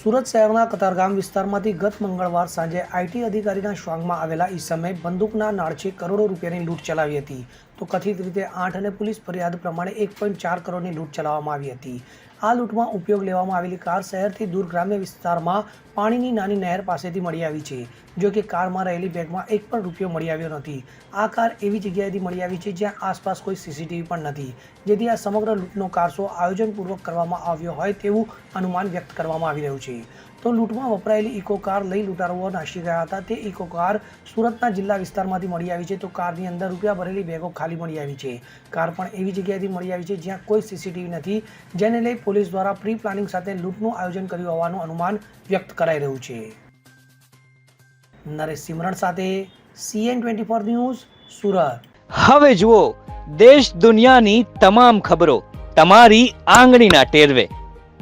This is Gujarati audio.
સુરત શહેરના કતારગામ વિસ્તારમાંથી ગત મંગળવાર સાંજે આઈટી અધિકારીના શ્વાંગમાં આવેલા ઈસમે બંદૂકના નાળચે કરોડો રૂપિયાની લૂંટ ચલાવી હતી. તો કથિત રીતે આઠ અને પોલીસ ફરિયાદ પ્રમાણે એક પોઈન્ટ ચાર કરોડની લૂંટ ચલાવવામાં આવી હતી. આ લૂંટમાં ઉપયોગ લેવામાં આવેલી કાર શહેરથી દૂર ગ્રામ્ય વિસ્તારમાં પાણીની નાની નહેર પાસેથી મળી આવી છે, જો કે કારમાં રહેલી બેગમાં એક પણ રૂપિયો મળી આવ્યો નથી. આ કાર એવી જગ્યાએથી મળી આવી છે જ્યાં આસપાસ કોઈ સીસીટીવી પણ નથી. જેથી આ સમગ્ર લૂંટનો કારસો આયોજનપૂર્વક કરવામાં આવ્યો હોય તેવું અનુમાન વ્યક્ત કરવામાં આવી રહ્યું છે. તો લૂંટમાં વપરાયેલી ઇકો કાર લઈ લૂંટારુઓ નાસી ગયા હતા. તે ઇકો કાર સુરતના જિલ્લા વિસ્તારમાંથી મળી આવી છે. તો કારની અંદર રૂપિયા ભરેલી બેગો ખાલી મળી આવી છે. કાર પણ એવી જગ્યાએથી મળી આવી છે જ્યાં કોઈ સીસીટીવી નથી, જેને લઈ પોલીસ દ્વારા પ્રી પ્લાનિંગ સાથે લૂંટનું આયોજન કર્યું હોવાનું અનુમાન વ્યક્ત કરાઈ રહ્યું છે. નરેશ સિમરણ સાથે CN twenty four news, Surat. હવે જુઓ, દેશ દુનિયાની તમામ ખબરો તમારી આંગળીના ટેરવે.